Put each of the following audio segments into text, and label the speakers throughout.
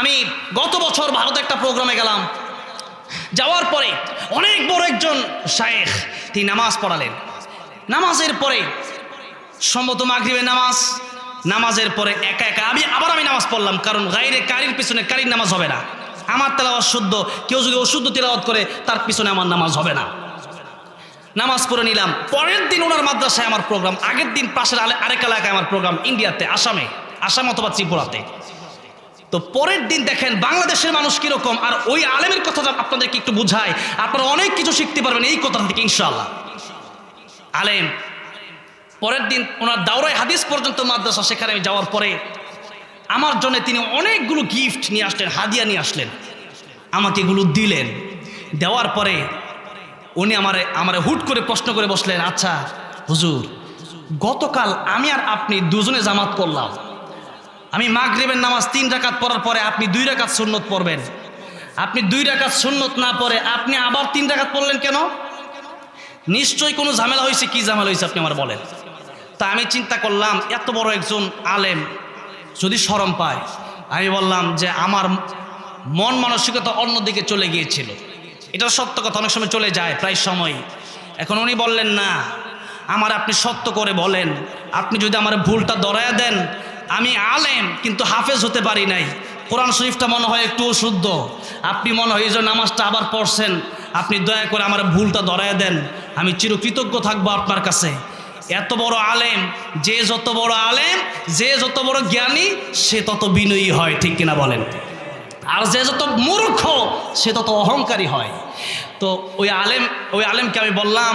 Speaker 1: আমি গত বছর ভারতে একটা প্রোগ্রামে গেলাম। যাওয়ার পরে অনেক বড় একজন শায়েখ, তিনি নামাজ পড়ালেন। নামাজের পরে সম্ভবত মাগরিবের নামাজ, নামাজের পরে একা একা। আমি আবার আমি নামাজ পড়লাম, কারণ গাইরে কারির পিছনে কারির নামাজ হবে না। আমার তেলাওয়াত শুদ্ধ, কেউ যদি অশুদ্ধ তেলাওয়াত করে, তার পিছনে আমার নামাজ হবে না। নামাজ পড়ে নিলাম। পরের দিন ওনার মাদ্রাসায় আমার প্রোগ্রাম, আগের দিন পাশের আরেক এলাকায় আমার প্রোগ্রাম, ইন্ডিয়াতে, আসামে, আসাম অথবা ত্রিপুরাতে। তো পরের দিন দেখেন বাংলাদেশের মানুষ কীরকম, আর ওই আলেমের কথা আপনাদেরকে একটু বুঝায় আপনারা অনেক কিছু শিখতে পারবেন এই কথা থেকে, ইনশাআল্লাহ। আলেম, পরের দিন ওনার দাওরাই হাদিস পর্যন্ত মাদ্রাসা, সেখানে আমি যাওয়ার পরে আমার জন্য তিনি অনেকগুলো গিফট নিয়ে আসলেন, হাদিয়া নিয়ে আসলেন, আমাকে এগুলো দিলেন। দেওয়ার পরে উনি আমারে আমারে হুট করে প্রশ্ন করে বসলেন আচ্ছা হুজুর, গতকাল আমি আর আপনি দুজনে জামাত করলাম আমি মাগরিবের নামাজ তিন রাকাত পড়ার পরে আপনি দুই রাকাত সুন্নত পড়বেন। আপনি দুই রাকাত সুন্নত না পড়ে আপনি আবার তিন রাকাত পড়লেন কেন? নিশ্চয়ই কোনো ঝামেলা হয়েছে? কি ঝামেলা হয়েছে আপনি আমার বলেন। তা আমি চিন্তা করলাম, এত বড় একজন আলেম যদি শরম পায়, আমি বললাম যে আমার মন মানসিকতা অন্যদিকে চলে গিয়েছিল। এটা সত্য কথা, অনেক সময় চলে যায়, প্রায় সময়। এখন উনি বললেন, না, আমার আপনি সত্য করে বলেন। আপনি যদি আমার ভুলটা দরায়া দেন আমি আলেম, কিন্তু হাফেজ হতে পারি নাই। কোরআন শরীফটা মনে হয় একটু শুদ্ধ আপনি মনে হয় এই যে নামাজটা আবার পড়ছেন, আপনি দয়া করে আমার ভুলটা দরায়া দেন। আমি চিরকৃতজ্ঞ থাকব আপনার কাছে। এত বড় আলেম, যে যত বড় আলেম, যে যত বড় জ্ঞানী, সে তত বিনয়ী হয়, ঠিক কিনা বলেন? আর যে যত মূর্খ, সে তত অহংকারী হয়। তো ওই আলেম, ওই আলেমকে আমি বললাম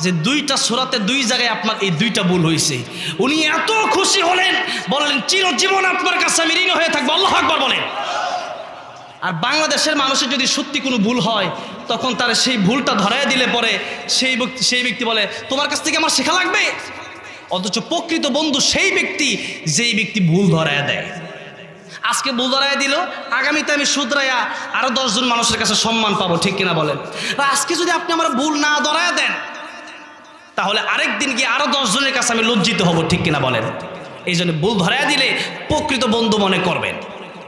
Speaker 1: যে দুইটা সোরাতে দুই জায়গায় আপনার এই দুইটা ভুল হয়েছে। উনি এত খুশি হলেন, বললেন, চিরজীবন আপনার কাছে আমি ঋণ হয়ে থাকব। আল্লাহ আকবর বলেন। আর বাংলাদেশের মানুষের যদি সত্যি কোনো ভুল হয়, তখন তার সেই ভুলটা ধরায় দিলে পরে সেই ব্যক্তি সেই ব্যক্তি বলে, তোমার কাছ থেকে আমার শেখা লাগবে? অথচ প্রকৃত বন্ধু সেই ব্যক্তি, যেই ব্যক্তি ভুল ধরায় দেয়। আজকে ভুল ধরায় দিল, আগামীতে আমি শুধরাইয়া আরও দশজন মানুষের কাছে সম্মান পাবো, ঠিক কিনা বলেন? আজকে যদি আপনি আমার ভুল না ধরায় তাহলে আরেক দিন গিয়ে আরও দশজনের কাছে আমি লজ্জিত হব, ঠিক কিনা বলেন? এই জন্য ভুল ধরায় দিলে প্রকৃত বন্ধু মনে করবেন।